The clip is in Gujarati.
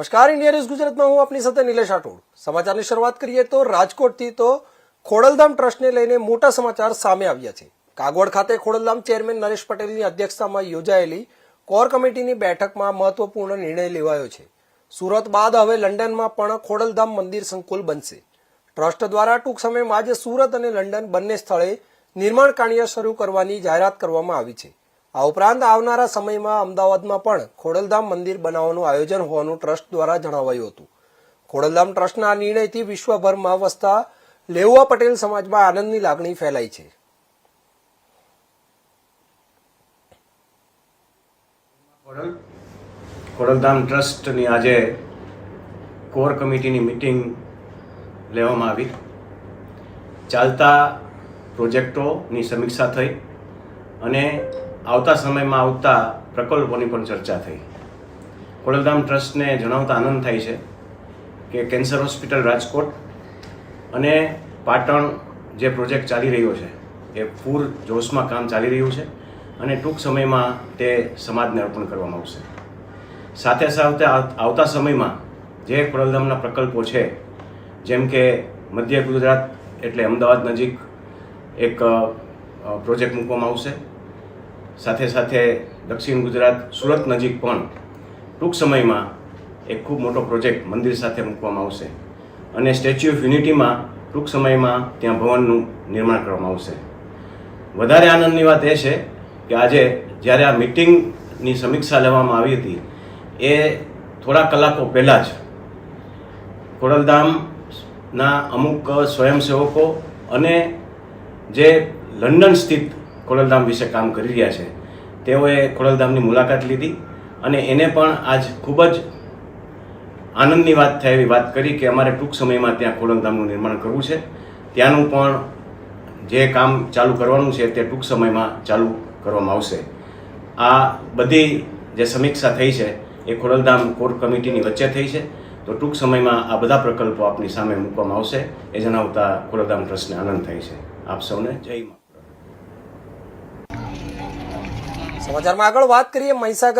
નમસ્કાર, ઇન્ડિયા ન્યૂઝ ગુજરાતમાં હું આપની સાથે નિલેશ રાઠોડ સમાચારની શરૂઆત કરીએ તો રાજકોટથી તો ખોડલધામ ટ્રસ્ટને લઈને મોટા સમાચાર સામે આવ્યા છે. કાગવડ ખાતે ખોડલધામ ચેરમેન નરેશ પટેલની અધ્યક્ષતામાં યોજાયેલી કોર કમિટીની બેઠકમાં મહત્વપૂર્ણ નિર્ણય લેવાયો છે. સુરત બાદ હવે લંડનમાં પણ ખોડલધામ મંદિર સંકુલ બનશે. ટ્રસ્ટ દ્વારા ટૂંક સમયમાં આજે સુરત અને લંડન બંને સ્થળે નિર્માણ કાર્ય શરૂ કરવાની જાહેરાત કરવામાં આવી છે. આ ઉપરાંત આવનારા સમયમાં અમદાવાદમાં પણ ખોડલધામ મંદિર બનાવવાનું આયોજન હોવાનું ટ્રસ્ટ દ્વારા જણાવાયું હતું. ખોડલધામ ટ્રસ્ટના નિર્ણયથી વિશ્વભરમાં વસતા લેઉવા પટેલ સમાજમાં આનંદની લાગણી ફેલાઈ છે. ખોડલ ખોડલધામ ટ્રસ્ટની આજે કોર કમિટીની મિટિંગ લેવામાં આવી. ચાલતા પ્રોજેક્ટોની સમીક્ષા થઈ. અને આવતા સમયમાં આવતા પ્રકલ્પોની પણ ચર્ચા થઈ. ખોડલધામ ટ્રસ્ટને જણાવતા આનંદ થાય છે કે કેન્સર હોસ્પિટલ રાજકોટ અને પાટણ જે પ્રોજેક્ટ ચાલી રહ્યો છે, એ પૂર જોશમાં કામ ચાલી રહ્યું છે અને ટૂંક સમયમાં તે સમાજને અર્પણ કરવામાં આવશે. સાથે સાથે આવતા સમયમાં જે ખોડલધામના પ્રકલ્પો છે, જેમ કે મધ્ય ગુજરાત એટલે અમદાવાદ નજીક એક પ્રોજેક્ટ મૂકવામાં આવશે. સાથે સાથે દક્ષિણ ગુજરાત સુરત નજીક પણ ટૂંક સમયમાં એક ખૂબ મોટો પ્રોજેક્ટ મંદિર સાથે મૂકવામાં આવશે. અને સ્ટેચ્યુ ઓફ યુનિટીમાં ટૂંક સમયમાં ત્યાં ભવનનું નિર્માણ કરવામાં આવશે. વધારે આનંદની વાત એ છે કે આજે જ્યારે આ મિટિંગની સમીક્ષા લેવામાં આવી હતી, એ થોડા કલાકો પહેલાં જ ખોડલધામના અમુક સ્વયંસેવકો અને જે લંડન સ્થિત ખોડલધામ વિશે કામ કરી રહ્યા છે. તેઓએ ખોડલધામની મુલાકાત લીધી અને એને પણ આજ ખૂબ જ આનંદની વાત થાય એવી વાત કરી કે અમારે ટૂંક સમયમાં ત્યાં ખોડલધામનું નિર્માણ કરવું છે. ત્યાંનું પણ જે કામ ચાલુ કરવાનું છે તે ટૂંક સમયમાં ચાલુ કરવામાં આવશે. આ બધી જે સમીક્ષા થઈ છે એ ખોડલધામ કોર કમિટીની વચ્ચે થઈ છે. તો ટૂંક સમયમાં આ બધા પ્રકલ્પો આપની સામે મૂકવામાં આવશે. એ જણાવતા ખોડલધામ ટ્રસ્ટને આનંદ થાય છે. આપ સૌને જય મા સમાચારમાં આગળ વાત કરીએ મહીસાગર